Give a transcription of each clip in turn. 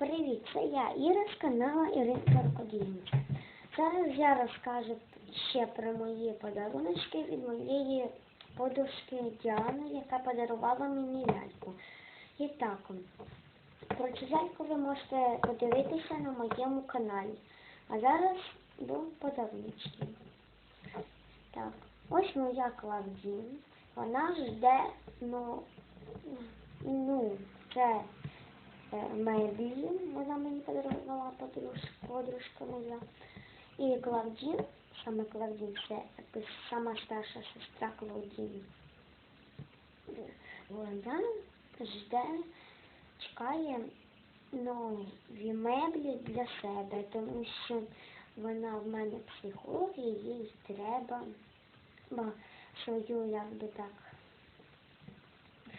Привіт, це я Іра з каналу Іринка Рукодільниця. Зараз я розкажу ще про мої подаруночки від моєї подружки Діани, яка подарувала мені ляльку. І так, про цю ляльку ви можете подивитися на моєму каналі. А зараз до подаруночків. Так, ось моя Клавдін. Вона жде, ну, ну, це е, меблі, вона мені подарувала подружка, моя. І Клавдін, саме Клавдін, це сама старша сестра Клавдіни. Вона жде, чекає нові меблі для себе, тому що вона в мене психолог і їй треба ба, свою, як би так,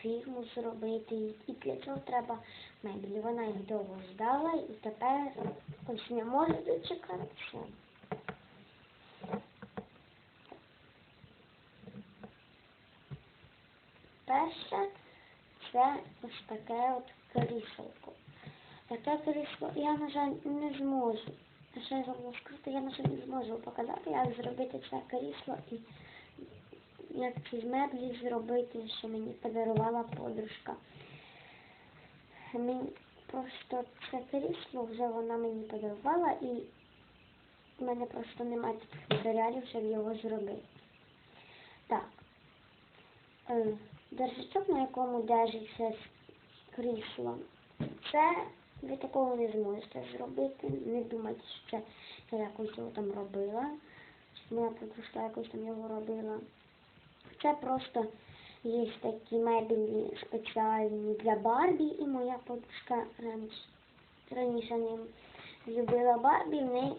фірму зробити. І для цього треба меблі. Вона їх довго ждала і тепер ось не може дочекатися. Перше це ось таке от кріселко. Таке крісло я, на жаль, не зможу. Ще я забула сказати, я, на жаль, не зможу показати, як зробити це крісло і як ці меблі зробити, що мені подарувала подружка. Мені просто це крісло вже вона мені подарувала і в мене просто немає таких матеріалів, щоб його зробити. Так. Е, Держачок, на якому держиться крісло, це ви такого не зможете зробити. Не думайте, що це я якось його там робила. Моя подружка якось там його робила. Це просто є такі мебелі спеціальні для Барбі, і моя подружка раніше, раніше ним любила Барбі, в неї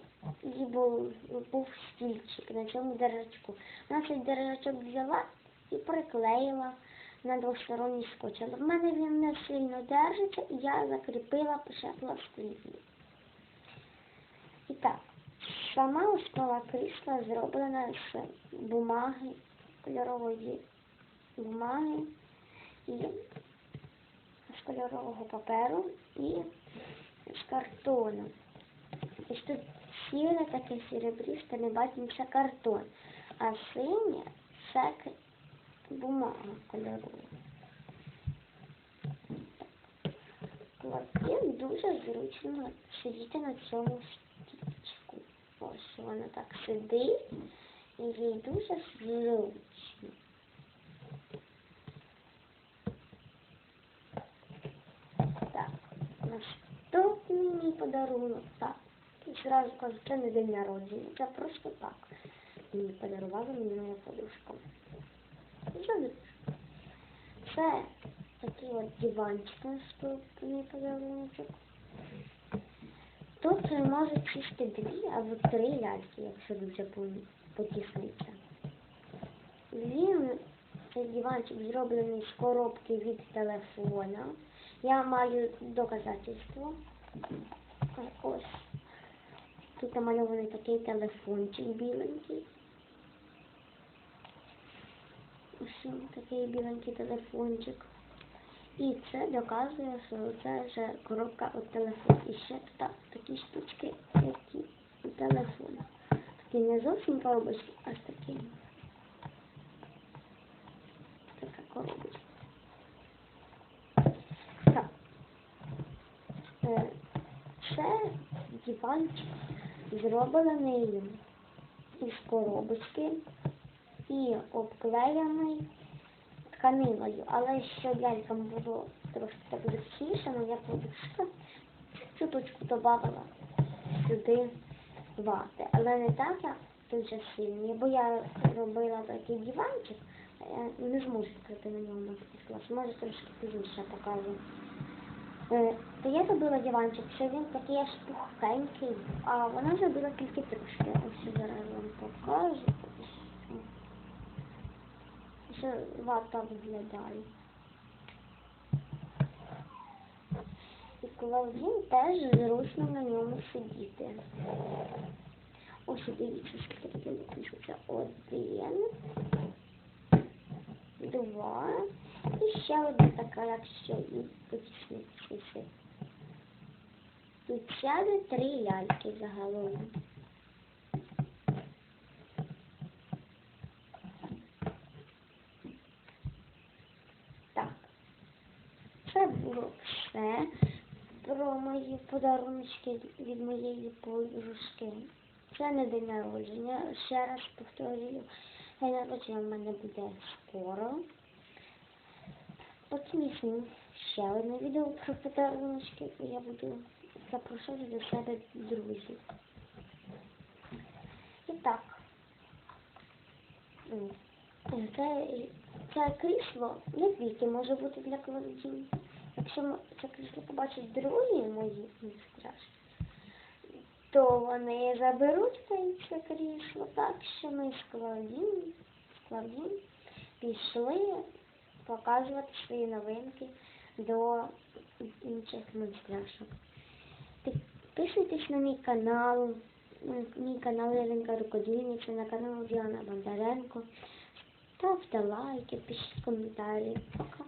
був, стільчик на цьому держачку. Вона цей держачок взяла і приклеїла на двосторонній скотч. Але в мене він не сильно держиться, і я закріпила ще пластилін. І так, сама основа крісла зроблена з бумаги, кольорової бумаги і з кольорового паперу і з картону. І тут сіре таке серебристе, ми бачимо, це картон, а синє це бумага кольорова. Клапін дуже зручно сидіти на цьому стільчику. Ось вона так сидить і їй дуже зручно. Так, наступний мій подарунок. Так, і зразу кажу, це не день народження, це просто так. Мені подарувала мені моя що тут? Це такий от диванчик наступний подарунок. Тут може сісти дві або три ляльки, якщо дуже по- потісниться. Він, цей диванчик зроблений з коробки від телефона. Я маю доказательство. Ось. Тут намальований такий телефончик біленький. Ось він, такий біленький телефончик. І це доказує, що це вже коробка від телефону. І ще тут такі штучки, які у телефона. Такі не зовсім коробочки, а такі. Така коробочка. Так. Е, Це диванчик зроблений із коробочки і обклеєний тканиною, але що лялькам було трошки так зручніше, моя подружка чуточку додавала сюди вати. Але не так, як дуже сильно, бо я робила такий диванчик, а я не зможу відкрити на ньому клас. Може трошки пізніше покажу. Е, То я зробила диванчик, що він такий аж пухкенький, а вона зробила тільки трошки. Ось зараз вам покажу. Що вата виглядає. І Клавдін теж зручно на ньому сидіти. Ось дивіться, скільки виключиться. Один, два. Ще одна така, якщо і потіснитися. тут сяде три ляльки загалом. Так. Це було все про мої подарунки від моєї подружки. Це не день народження. Ще раз повторюю, день народження в мене буде скоро. Потім ще одне відео про подарунки, і я буду запрошувати до себе друзів. І так. Це, це крісло не тільки може бути для кладіння. Якщо це крісло побачать другі мої страшно, то вони заберуть це- крісло, так що ми з Клавдін, пішли показувати свої новинки до інших мультяшок. Підписуйтесь на мій канал, на мій канал Іринка Рукодільниця, на канал Діана Бондаренко. Ставте лайки, пишіть коментарі. Пока.